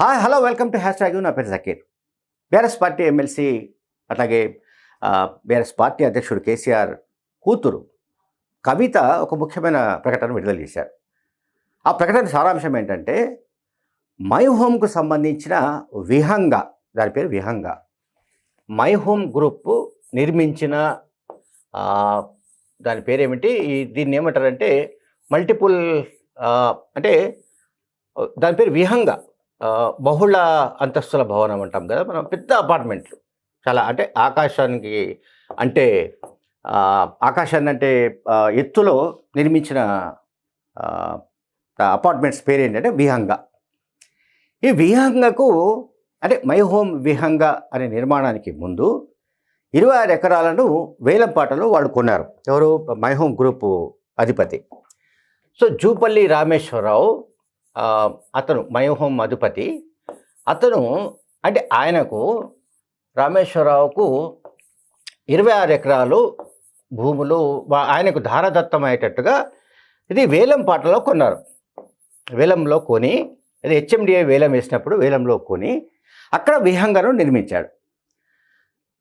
Hi hello welcome to hashtag నా పేరు Zakir. BRS party MLC అట్లాగే బీఆర్ఎస్ పార్టీ అధ్యక్షుడు కేసీఆర్ కూతురు కవిత ఒక ముఖ్యమైన ప్రకటన విడుదల చేశారు. ఆ ప్రకటన సారాంశం ఏంటంటే మై హోమ్కు సంబంధించిన విహంగ దాని పేరు విహంగ. మై హోమ్ గ్రూప్ నిర్మించిన దాని పేరేమిటి? ఈ దీన్ని ఏమంటారంటే మల్టిపుల్ అంటే దాని పేరు విహంగ. బహుళ అంతస్తుల భవనం అంటాం కదా మనం పెద్ద అపార్ట్మెంట్లు. చాలా అంటే ఆకాశానికి అంటే ఆకాశాన్ని అంటే ఎత్తులో నిర్మించిన అపార్ట్మెంట్స్ పేరు ఏంటంటే విహంగ. ఈ విహంగకు అంటే మై హోమ్ విహంగ అనే నిర్మాణానికి ముందు ఇరవై ఆరు ఎకరాలను వేలంపాటలో వాళ్ళు కొన్నారు. ఎవరు? మై హోమ్ గ్రూపు అధిపతి. సో జూపల్లి రామేశ్వరరావు అతను మయోహం మధుపతి. అధిపతి అతను అంటే ఆయనకు రామేశ్వరరావుకు ఇరవై ఆరు ఎకరాలు భూములు ఆయనకు ధారదత్తమయ్యేటట్టుగా ఇది వేలం పాటలో కొన్నారు. వేలంలో కొని అది హెచ్ఎండిఏ వేలం వేసినప్పుడు వేలంలో కొని అక్కడ విహంగను నిర్మించాడు.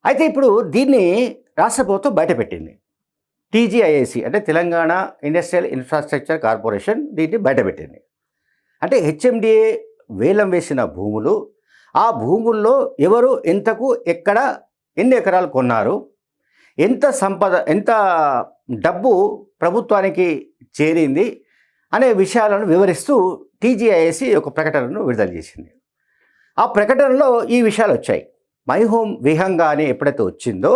అయితే ఇప్పుడు దీన్ని రాష్ట్ర ప్రభుత్వం బయటపెట్టింది. టీజీఐఏసి అంటే తెలంగాణ ఇండస్ట్రియల్ ఇన్ఫ్రాస్ట్రక్చర్ కార్పొరేషన్ దీన్ని బయటపెట్టింది. అంటే హెచ్ఎండిఏ వేలం వేసిన భూములు ఆ భూముల్లో ఎవరు ఎంతకు ఎక్కడ ఎన్ని ఎకరాలు కొన్నారు ఎంత సంపద ఎంత డబ్బు ప్రభుత్వానికి చేరింది అనే విషయాలను వివరిస్తూ టీజీఐఎస్సి ఒక ప్రకటనను విడుదల చేసింది. ఆ ప్రకటనలో ఈ విషయాలు వచ్చాయి. మై హోమ్ విహంగా అని ఎప్పుడైతే వచ్చిందో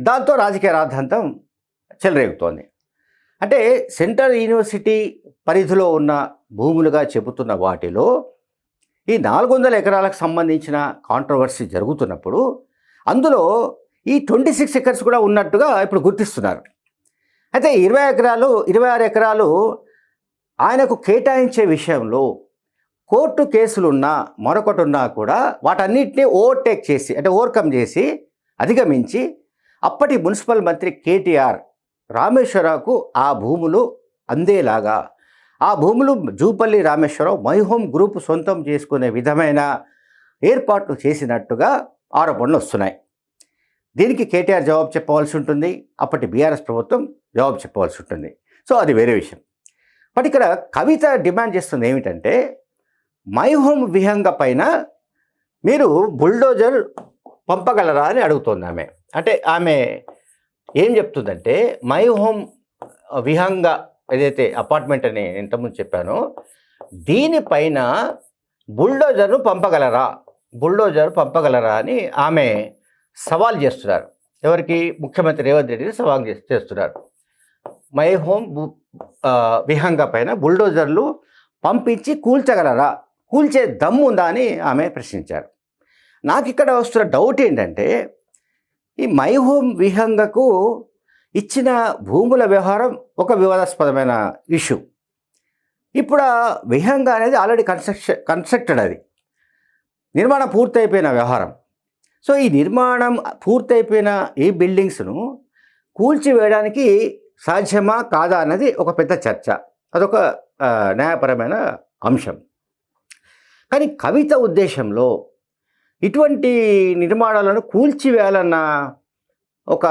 దాంతో రాజకీయ రాద్ధాంతం చెలరేగుతోంది. అంటే సెంట్రల్ యూనివర్సిటీ పరిధిలో ఉన్న భూములుగా చెబుతున్న వాటిలో ఈ నాలుగు వందల ఎకరాలకు సంబంధించిన కాంట్రవర్సీ జరుగుతున్నప్పుడు అందులో ఈ ట్వంటీ సిక్స్ ఎకర్స్ కూడా ఉన్నట్టుగా ఇప్పుడు గుర్తిస్తున్నారు. అయితే ఇరవై ఎకరాలు ఇరవై ఆరు ఎకరాలు ఆయనకు కేటాయించే విషయంలో కోర్టు కేసులున్నా మరొకటి ఉన్నా కూడా వాటన్నిటిని ఓవర్టేక్ చేసి అంటే ఓవర్కమ్ చేసి అధిగమించి అప్పటి మున్సిపల్ మంత్రి కేటీఆర్ రామేశ్వరకు ఆ భూములు అందేలాగా. ఆ భూములు Jupally Rameshwar Rao my home group సొంతం చేసుకునే విధమైన ఏర్పాట్లు చేసినట్టుగా ఆరోపణలు వస్తున్నాయి. దీనికి కేటీఆర్ జవాబు చెప్పవలసి ఉంటుంది. అప్పటి బీఆర్ఎస్ ప్రభుత్వం జవాబు చెప్పవలసి ఉంటుంది. సో అది వేరే విషయం. బట్ ఇక్కడ కవిత డిమాండ్ చేస్తుంది ఏమిటంటే మై హోమ్ విహంగ పైన మీరు బుల్డోజర్ పంపగలరా అని అడుగుతుంది ఆమె. అంటే ఆమె ఏం చెప్తుందంటే మై హోమ్ విహంగ ఏదైతే అపార్ట్మెంట్ అని ఇంతకుముందు చెప్పానో దీనిపైన బుల్డోజర్ను పంపగలరా? బుల్డోజర్ పంపగలరా అని ఆమె సవాల్ చేస్తున్నారు. ఎవరికి? ముఖ్యమంత్రి రేవంత్ రెడ్డిని సవాల్ చేస్తున్నారు. మై హోమ్ విహంగా విహంగ పైన బుల్డోజర్లు పంపించి కూల్చగలరా? కూల్చే దమ్ము ఉందా అని ఆమె ప్రశ్నించారు. నాకు ఇక్కడ వస్తున్న డౌట్ ఏంటంటే ఈ మై హోమ్ విహంగకు ఇచ్చిన భూముల వ్యవహారం ఒక వివాదాస్పదమైన ఇష్యూ. ఇప్పుడు విహంగ అనేది ఆల్రెడీ కన్స్ట్రక్షన్ కన్స్ట్రక్టెడ్ అది. నిర్మాణం పూర్తయిపోయిన వ్యవహారం. సో ఈ నిర్మాణం పూర్తయిపోయిన ఈ బిల్డింగ్స్ను కూల్చివేయడానికి సాధ్యమా కాదా అన్నది ఒక పెద్ద చర్చ. అదొక న్యాయపరమైన అంశం. కానీ కవిత ఉద్దేశంలో ఇటువంటి నిర్మాణాలను కూల్చివేయాలన్న ఒక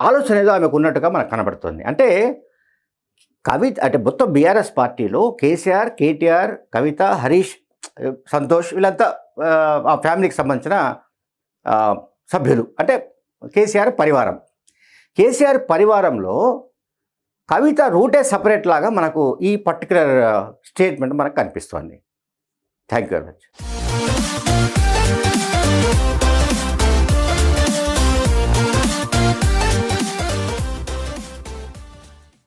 ఆలోచన ఏదో ఆమెకు ఉన్నట్టుగా మనకు కనబడుతుంది. అంటే కవి అంటే మొత్తం బీఆర్ఎస్ పార్టీలో కేసీఆర్ కేటీఆర్ కవిత హరీష్ సంతోష్ వీళ్ళంతా ఆ, ఫ్యామిలీకి సంబంధించిన సభ్యులు. అంటే కేసీఆర్ పరివారం. కేసీఆర్ పరివారంలో కవిత రూటే సపరేట్ లాగా మనకు ఈ పర్టికులర్ స్టేట్మెంట్ మనకు కనిపిస్తోంది. Thank you very much.